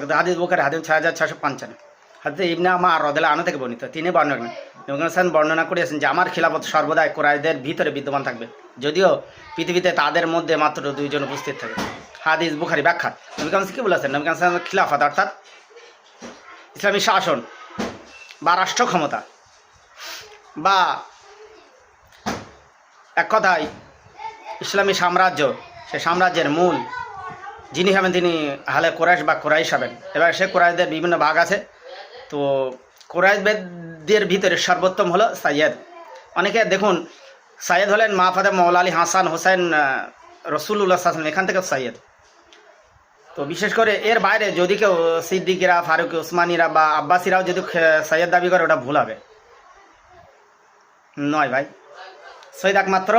হাদিস বুখারি হাদিস ছয় হাজার ছশো পঞ্চান্ন। হাদিস ইবনে আমার রদেলা আনা থেকে বর্ণিত। তিনি বর্ণনা করেন। বর্ণনা করিয়েছেন যে, আমার খিলাফত সর্বদাই কোরআদের ভিতরে বিদ্যমান থাকবে। যদিও পৃথিবীতে তাদের মধ্যে মাত্র দুইজন উপস্থিত থাকে। হাদিস বুখারি ব্যাখ্যা। নবী হাসান কি বলেছেন? নবী হাসান খিলাফত, অর্থাৎ ইসলামী শাসন বা রাষ্ট্র ক্ষমতা বা এক কথায় ইসলামী সাম্রাজ্য, সে সাম্রাজ্যের মূল যিনি হবেন তিনি হালে কোরাইশ বা কোরাইশ হবেন। এবার সে কোরাইশদের বিভিন্ন ভাগ আছে। তো কোরাইশদের ভিতরে সর্বোত্তম হলো সাইয়েদ। অনেকে দেখুন, সাইয়েদ হলেন মাহফাদে মৌলা আলী হাসান হোসেন রসুল্লাহ হাসান এখান থেকে সাইয়েদ। তো বিশেষ করে এর বাইরে যদি কেউ সিদ্দিকিরা, ফারুক উসমানিরা বা আব্বাসিরাও যদি সৈয়দ দাবি করে, ওটা ভুল হবে। নয় ভাই। সৈয়দ একমাত্র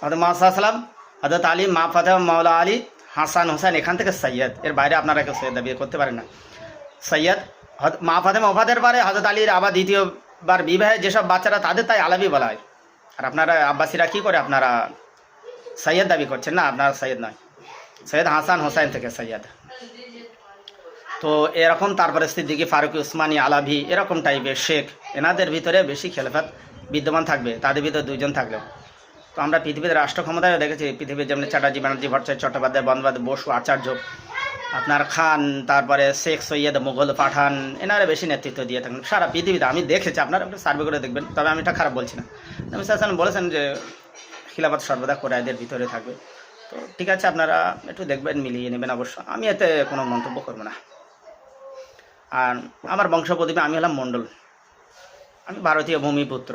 হয়তো মাসালাম হজরত আলী মা ফাতে মাওলা আলী হাসান হোসেন এখান থেকে সৈয়দ। এর বাইরে আপনারা কেউ সৈয়দ দাবি করতে পারেন না। সৈয়দ মা ফাতে মফাদের বারে হজরত আলীর আবার দ্বিতীয়বার বিবাহে যেসব বাচ্চারা তাদের তাই আলাবি বলা হয়। আর আপনারা আব্বাসীরা কি করে আপনারা সৈয়দ দাবি করছেন না? আপনারা সৈয়দ নয়। সৈয়দ হাসান হোসেন থেকে সৈয়দ। তো এরকম তারপরে সিদ্দিকি, ফারুক, উসমানী, আলাভি, এরকম টাইপের শেখ। এনাদের ভিতরে বেশি খেলাফত বিদ্যমান থাকবে। তাদের ভিতরে দুজন থাকলেও তো আমরা পৃথিবীর রাষ্ট্র ক্ষমতায় দেখেছি, পৃথিবীর যেমন চ্যাটার্জি ব্যানার্জি, ভট্টাচার্য চট্টোপাধ্যায়, বন্দ্যোপাধ্যায় বসু, আচার্য, আপনার খান, তারপরে শেখ সৈয়দ, মুঘল পাঠান, এনারা বেশি নেতৃত্ব দিয়ে থাকেন। সারা পৃথিবীতে আমি দেখেছি, আপনারা একটু সার্ভে করে দেখবেন, তবে আমি এটা খারাপ বলছি না। নবী হাসান বলেছেন যে খিলাফত সর্বদা কোরআদের ভিতরে থাকবে। তো ঠিক আছে, আপনারা একটু দেখবেন, মিলিয়ে নেবেন অবশ্য। আমি এতে কোনো মন্তব্য করব না। আর আমার বংশপ্রদীপে আমি হলাম মণ্ডল। আমি ভারতীয় ভূমিপুত্র।